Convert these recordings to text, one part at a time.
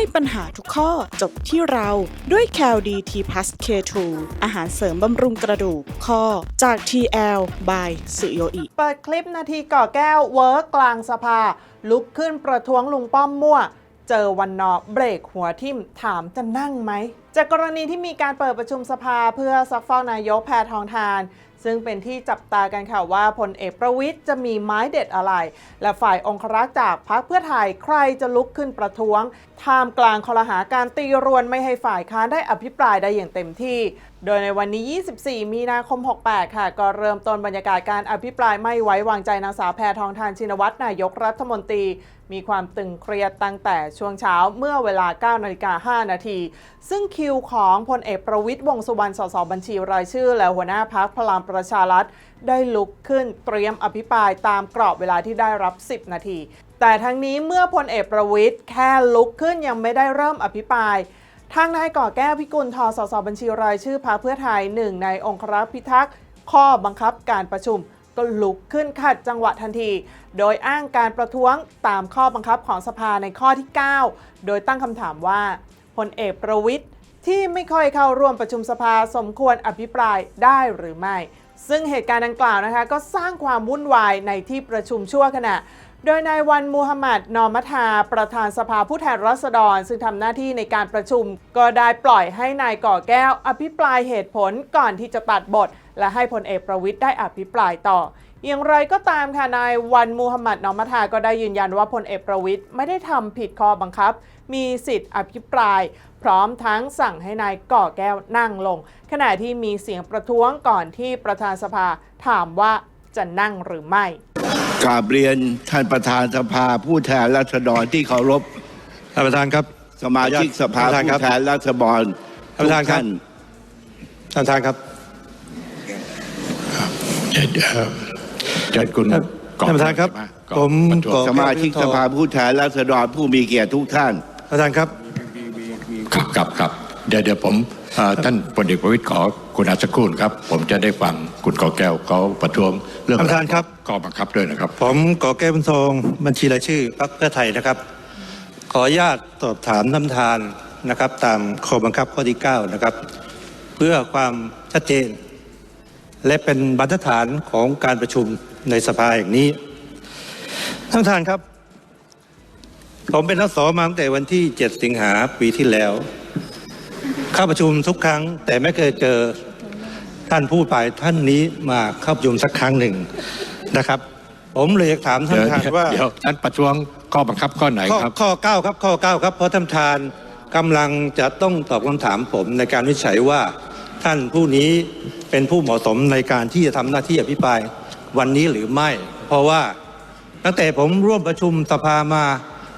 ให้ปัญหาทุกข้อจบที่เราด้วย c a l d t p l u s K2 อาหารเสริมบำรุงกระดูกข้อจาก TL by สุโยอิเปิดคลิปนาทีก่อแก้วเวิร์กกลางสภา ลุกขึ้นประท้วงลุงป้อมมั่ว เจอวันนอเบรกหัวทิ่มถามจะนั่งไหม จากกรณีที่มีการเปิดประชุมสภาเพื่อซักฟอกนายกแพทองทาน ซึ่งเป็นที่จับตากันค่ะว่าพลเอกประวิทย์จะมีไม้เด็ดอะไร และฝ่ายองครักษ์จากพรรคเพื่อไทยใครจะลุกขึ้นประท้วงท่ามกลางคอรหาการตีรวนไม่ให้ฝ่ายค้านได้อภิปรายได้อย่างเต็มที่ โดยในวันนี้ 24 มีนาคม 68 ค่ะ ก็เริ่มต้นบรรยากาศการอภิปรายไม่ไว้วางใจนางสาวแพทองทานชินวัตรนายกรัฐมนตรี มีความตึงเครียดตั้งแต่ช่วงเช้าเมื่อเวลา 9 นาฬิกา 5 นาทีซึ่งคิวของพลเอกประวิทย์วงสุวรรณ สสบัญชีรายชื่อ และหัวหน้าพักพลังประชารัฐ ได้ลุกขึ้นเตรียมอภิปรายตามกรอบเวลาที่ได้รับ 10 นาที แต่ทั้งนี้เมื่อพลเอกประวิทย์แค่ลุกขึ้นยังไม่ได้เริ่มอภิปรายทางนายก่อแก้วพิกุลทอสสบัญชีรายชื่อพรรคเพื่อไทยหนึ่งในองครักษ์พิทักษ์ข้อบังคับการประชุมก็ลุกขึ้นขัดจังหวะทันที โดยอ้างการประท้วงตามข้อบังคับของสภาในข้อที่ 9 โดยตั้งคำถามว่าพลเอกประวิทย์ ที่ไม่ค่อยเข้าร่วมประชุมสภาสมควรอภิปรายได้หรือไม่ ซึ่งเหตุการณ์ดังกล่าวนะคะ ก็สร้างความวุ่นวายในที่ประชุมชั่วขณะ โดยนายวันมูฮัมหมัดนอมัทา ประธานสภาผู้แทนราษฎร ซึ่งทำหน้าที่ในการประชุม ก็ได้ปล่อยให้นายก่อแก้ว อภิปรายเหตุผลก่อนที่จะตัดบท และให้พลเอกประวิทย์ได้อภิปรายต่อ อย่างไรก็ตามค่ะนายวันมูฮัมหมัดนอมัทาก็ได้ยืนยันว่าพลเอกประวิทย์ไม่ได้ทำผิดข้อบังคับ มีสิทธิ์อภิปราย พร้อมทั้งสั่งให้นายก่อแก้วนั่งลง ขณะที่มีเสียงประท้วงก่อนที่ประธานสภาถามว่าจะนั่งหรือไม่กราบเรียนท่านประธานสภาผู้แทนราษฎรที่เคารพท่านประธานครับ สมาชิกสภาท่านประธานครับผู้แทนราษฎรท่านประธานครับทุกท่านท่านประธานครับ เอ่อเชิญคุณท่านก่อท่านประธานครับก่อผมประท้วงขอสมาชิกสภาผู้แทนราษฎรผู้มีเกียรติทุกท่านท่านประธานครับครับครับครับเดี๋ยวเดี๋ยวผมเอ่อท่านพลเอกประวิตยขอคุณอาสักครู่ครับ ผมจะได้ฟังคุณกอแก้วเขาประท้วงเรื่องท่านประธานครับข้อบังคับด้วยนะครับ ผมขอแก้บุญทองบัญชีรายชื่อพรรคเพื่อไทยนะครับ ขออนุญาตสอบถามท่านประธานนะครับ ตามข้อบังคับข้อที่ 9 นะครับ เพื่อความชัดเจน และเป็นบรรทัดฐานของการประชุม ในสภาแห่งนี้ท่านประธานครับ ผมเป็นนักสอมาตั้งแต่วันที่ 7 สิงหาปีที่แล้ว เข้าประชุมทุกครั้ง แต่ไม่เคยเจอท่านผู้ฝ่ายท่านนี้มาเข้าประชุมสักครั้งหนึ่งนะครับ ผมเลยอยากถามท่านเดี๋ยวประธานว่าเดี๋ยวท่านประท้วงข้อบังคับข้อไหนข้อครับ ข้อ9ครับข้อ9ครับเพราะท่านประธานกำลังจะต้องตอบคำถามผมในการวินิจฉัยว่า ท่านผู้นี้เป็นผู้เหมาะสมในการที่จะทำหน้าที่อภิปรายวันนี้หรือไม่ เพราะว่าตั้งแต่ผมร่วมประชุมสภามา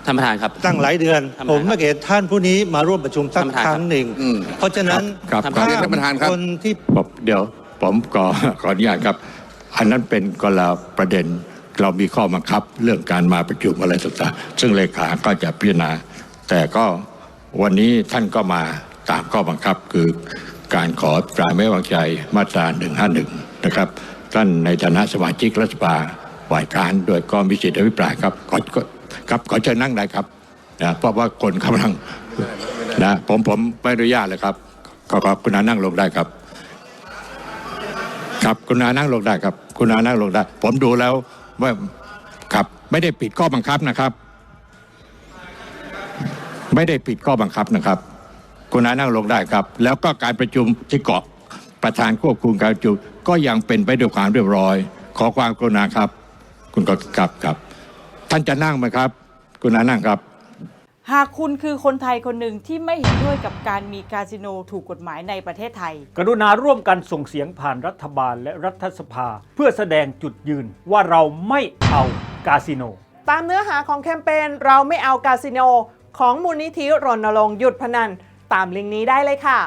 ท่านประธานครับตั้งหลายเดือนท่านปผระมธานไม่เห็นท่านผู้นี้มาร่วมประชุมสักท่านประธานครั้งหนึ่งอืมเพราะฉะนั้นครับท่านครับประธานท่านประธานครับคนที่ผมเดี๋ยวผมขอขออนุญาตครับ อันนั้นเป็นกละประเด็นเรามีข้อบังคับเรื่องการมาประชุมอะไรต่างๆ ซึ่งเลขาก็จะพิจารณา แต่ก็วันนี้ท่านก็มาตามข้อบังคับคือ การขอปรายไม่วางใจมาตรา 151 นะครับ ท่านในฐานะสมาชิกรัฐสภาฝ่ายการโดยก็มีสิทธิอภิปรายครับขอครับขอเชิญนั่งได้ครับนะเพราะว่าคนกำลังนะผมผมไม่อนุญาตเลยครับขอขอบคุณานั่งลงได้ครับ ครับคุณานั่งลงได้ครับ คุณานั่งลงได้ ผมดูแล้วว่าครับไม่ได้ผิดข้อบังคับนะครับ ไม่ได้ผิดข้อบังคับนะครับ คุณนานั่งลงได้ครับ แล้วก็การประชุมที่เกาะประธานควบคุมการประชุมก็ยังเป็นไปด้วยความเรียบร้อย ขอความกรุณาครับ คุณก็ครับครับ ท่านจะนั่งไหมครับ คุณนานั่งครับ หากคุณคือคนไทยคนหนึ่งที่ไม่เห็นด้วยกับการมีคาสิโนถูกกฎหมายในประเทศไทย กรุณาร่วมกันส่งเสียงผ่านรัฐบาลและรัฐสภา เพื่อแสดงจุดยืนว่าเราไม่เอากาสิโน ตามเนื้อหาของแคมเปญเราไม่เอากาสิโน ของมูลนิธิรณรงค์หยุดพนัน ตามลิงก์นี้ได้เลยค่ะ